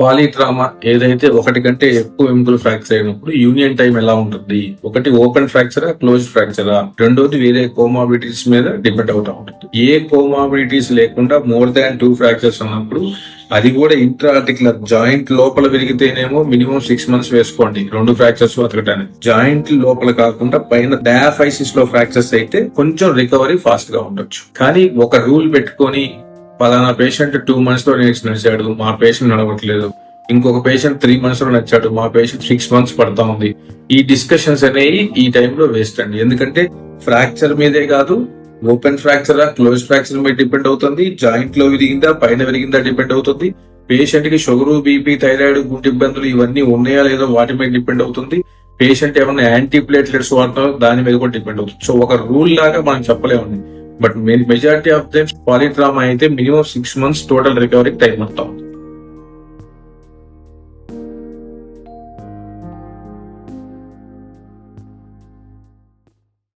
Polytrauma ఏదైతే ఒకటి కంటే ఎక్కువ ఎముకలు ఫ్రాక్చర్ అయినప్పుడు యూనియన్ టైం ఎలా ఉంటుంది? ఒకటి ఓపెన్ ఫ్రాక్చరా క్లోజ్ ఫ్రాక్చరా? రెండోది వేరే కోమాబిలిటీస్ మీద డిపెండ్ అవుతా ఉంటుంది. ఏ కోమాబిలిటీస్ లేకుండా మోర్ దాన్ టూ ఫ్రాక్చర్స్ ఉన్నప్పుడు అది కూడా ఇంట్రా ఆర్టికులర్ జాయింట్ లోపల విరిగితేనేమో మినిమం సిక్స్ మంత్స్ వేసుకోండి. రెండు ఫ్రాక్చర్స్ బతకటానికి. జాయింట్ లోపల కాకుండా పైన డయాఫైసిస్లో ఫ్రాక్చర్స్ అయితే కొంచెం రికవరీ ఫాస్ట్గా ఉండొచ్చు. కానీ ఒక రూల్ పెట్టుకొని పలానా పేషెంట్ టూ మంత్స్లో నేను నడిచాడు మా పేషెంట్ నడవట్లేదు. ఇంకొక పేషెంట్ త్రీ మంత్స్లో నచ్చాడు మా పేషెంట్ సిక్స్ మంత్స్ పడతా ఉంది. ఈ డిస్కషన్స్ అనేవి ఈ టైంలో వేస్ట్ అండి. ఎందుకంటే ఫ్రాక్చర్ మీదే కాదు ఓపెన్ ఫ్రాక్చర్ క్లోజ్ ఫ్రాక్చర్ మీద డిపెండ్ అవుతుంది జాయింట్లో విరిగిందా పైన విరిగిందా డిపెండ్ అవుతుంది. పేషెంట్కి షుగర్ బీపీ థైరాయిడ్ గుండె ఇబ్బందులు ఇవన్నీ ఉన్నాయా లేదో వాటి మీద డిపెండ్ అవుతుంది. పేషెంట్ ఏమైనా యాంటీ ప్లేట్లెట్స్ వాడతారో దాని మీద కూడా డిపెండ్ అవుతుంది. సో ఒక రూల్ లాగా మనం చెప్పలేమండి. But majority of them polytrauma అయితే minimum six months total recovery time అవుతా ఉంది